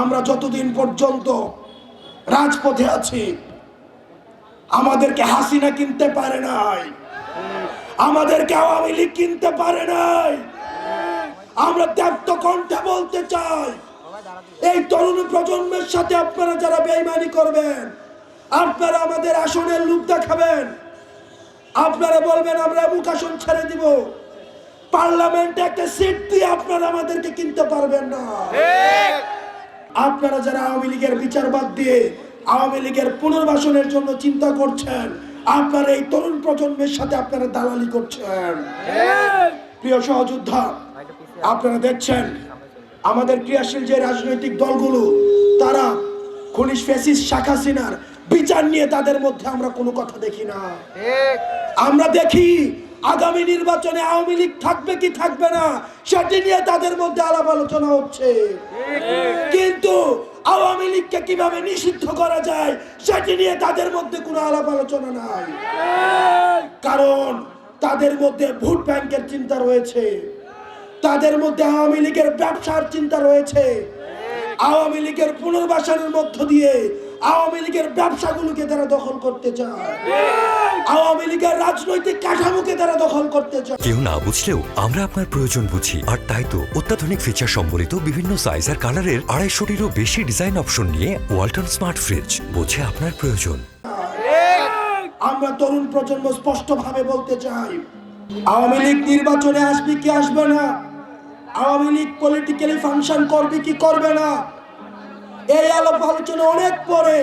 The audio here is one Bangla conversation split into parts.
আমরা যতদিন পর্যন্ত রাজপথে আছি, আমাদেরকে হাসিনা কিনতে পারে নাই। আমাদেরকে আওয়ামী লীগ কিনতে পারে নাই। আমরা ত্যাপ্ত কণ্ঠে বলতে চাই, এই তরুণ প্রজন্মের সাথে আপনারা যারা বেইমানি করবেন, আপনারা আমাদের আসনের লুপ দেখাবেন। আপনারা বলবেন, আমরা মুখ আসন ছেড়ে দিব। পার্লামেন্টে একটা সিট দিয়ে আপনারা আমাদেরকে কিনতে পারবেন না। আপনারা যারা আওয়ামী লীগের বিচার বাদ দিয়ে আওয়ামী লীগের পুনর্বাসনের জন্য চিন্তা করছেন আপনারা এই তরুণ প্রজন্মের সাথে আপনারা দালালি করছেন। প্রিয় সহযোদ্ধা আপনারা দেখছেন আমাদের ক্রিয়াশীল যে রাজনৈতিক দলগুলো তারা খনিজ ফেসিস শাখা সিনার বিচার নিয়ে তাদের মধ্যে আমরা কোনো কথা দেখি না। আমরা দেখি আগামী নির্বাচনে আওয়ামী লীগ থাকবে কি থাকবে না, সেটি নিয়ে তাদের মধ্যে আলাপ আলোচনা হচ্ছে। কিন্তু আওয়ামী লীগকে কীভাবে নিষিদ্ধ করা যায়, সেটি নিয়ে তাদের মধ্যে কোনো আলাপ আলোচনা নাই। কারণ তাদের মধ্যে ভোট ব্যাংকের চিন্তা রয়েছে, তাদের মধ্যে আওয়ামী লীগের ব্যবসার চিন্তা রয়েছে। আওয়ামী লীগের পুনর্বাসনের মধ্য দিয়ে আওয়ামী লীগের ব্যবসাগুলোকে তারা দখল করতে চায়। আওয়ামী লীগের রাজনৈতিক কাঠামোকে তারা দখল করতে চায়। কেউ না বুঝলেও আমরা আপনার প্রয়োজন বুঝি। আর তাই তো অত্যাধুনিক ফিচার সম্বলিত বিভিন্ন সাইজ আর কালারের আড়াইশোটিরও বেশি ডিজাইন অপশন নিয়ে ওয়ালটন স্মার্ট ফ্রিজ বোঝে আপনার প্রয়োজন। আমরা তরুণ প্রজন্ম স্পষ্ট ভাবে বলতে চাই আওয়ামী লীগ নির্বাচনে আসবে কি আসবে না? আওয়ামী লীগ পলিটিক্যালি ফাংশন করবে কি করবে না? এই আলাপ আলোচনা অনেক পরে।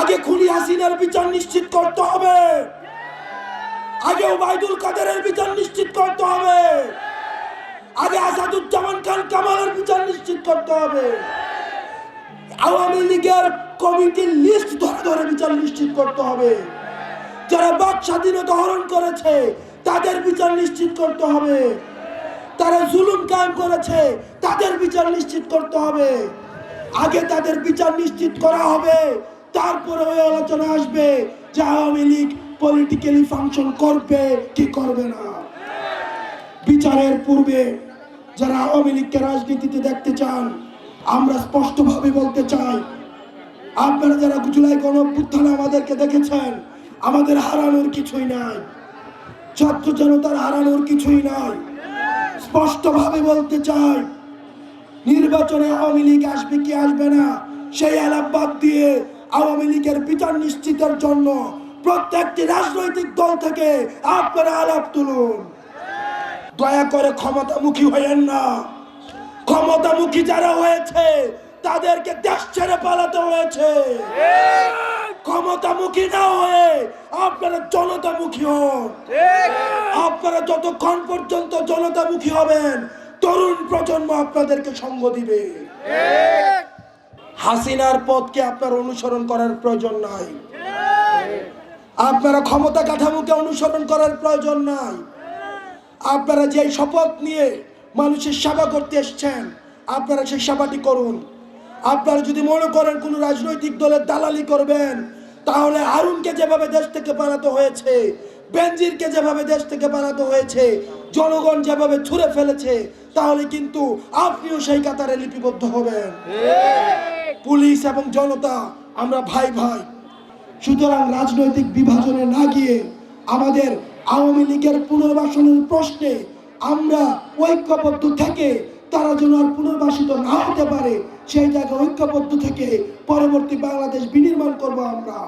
আগে খুনি হাসিনার বিচার নিশ্চিত করতে হবে। আগে ওবায়দুল কাদেরের বিচার নিশ্চিত করতে হবে। আগে আসাদুজ্জামান খান কামালের বিচার নিশ্চিত করতে হবে। আওয়ামী লীগের কমিটির লিস্ট ধরে ধরে বিচার নিশ্চিত করতে হবে। যারা বাক স্বাধীনতা হরণ করেছে, তাদের বিচার নিশ্চিত করতে হবে। তারা জুলুম কায়েম করেছে, তাদের বিচার নিশ্চিত করতে হবে। আগে তাদের বিচার নিশ্চিত করা হবে। তারপরে ওই আলোচনা আসবে যে আওয়ামী লীগ পলিটিক্যালি ফাংশন করবে কি করবে না। বিচারের পূর্বে যারা আওয়ামী লীগকে রাজনীতিতে দেখতে চান, আমরা স্পষ্টভাবে বলতে চাই, আপনারা যারা জুলাই গণ অভ্যুত্থানে আমাদেরকে দেখেছেন, আমাদের হারানোর কিছুই নাই। ছাত্র জনতার হারানোর কিছুই নাই। স্পষ্টভাবে বলতে চাই নির্বাচনে আওয়ামী লীগ আসবে কি আসবে না, সেই আলাপ বাদ দিয়ে আওয়ামী লীগের বিচার নিশ্চিতের জন্য প্রত্যেকটি রাজনৈতিক দল থেকে আপনারা আলাপ তুলুন। দয়া করে ক্ষমতামুখী হয়েন না। ক্ষমতামুখী যারা হয়েছে, তাদেরকে দেশ ছেড়ে পালাতে হয়েছে। ক্ষমতামুখী না হয়ে আপনারা জনতামুখী হন। আপনারা যতক্ষণ পর্যন্ত জনতামুখী হবেন তরুণ প্রজন্ম আপনাদেরকে সঙ্গ দিবে। হাসিনার পথকে আপনার অনুসরণ করার প্রয়োজন নাই। আপনারা ক্ষমতা কাঠামোকে অনুসরণ করার প্রয়োজন নাই। আপনারা যে শপথ নিয়ে মানুষের সেবা করতে এসছেন, আপনারা সেই সেবাটি করুন। আপনারা যদি মনে করেন কোনো রাজনৈতিক দলের দালালি করবেন, তাহলে আরুনকে যেভাবে দেশ থেকে পালাতে হয়েছে বেনজিরকে যেভাবে দেশ থেকে পালাতে হয়েছে, জনগণ যেভাবে ছুঁড়ে ফেলেছে, তাহলে কিন্তু আপনিও সেই কাতারে লিপিবদ্ধ হবেন। পুলিশ এবং জনতা, আমরা ভাই ভাই। সুতরাং রাজনৈতিক বিভাজনে না গিয়ে আমাদের আওয়ামী লীগের পুনর্বাসনের প্রশ্নে আমরা ঐক্যবদ্ধ থেকে তারা যেন আর পুনর্বাসিত না হতে পারে, সেই জায়গায় ঐক্যবদ্ধ থেকে পরবর্তী বাংলাদেশ বিনির্মাণ করব আমরা।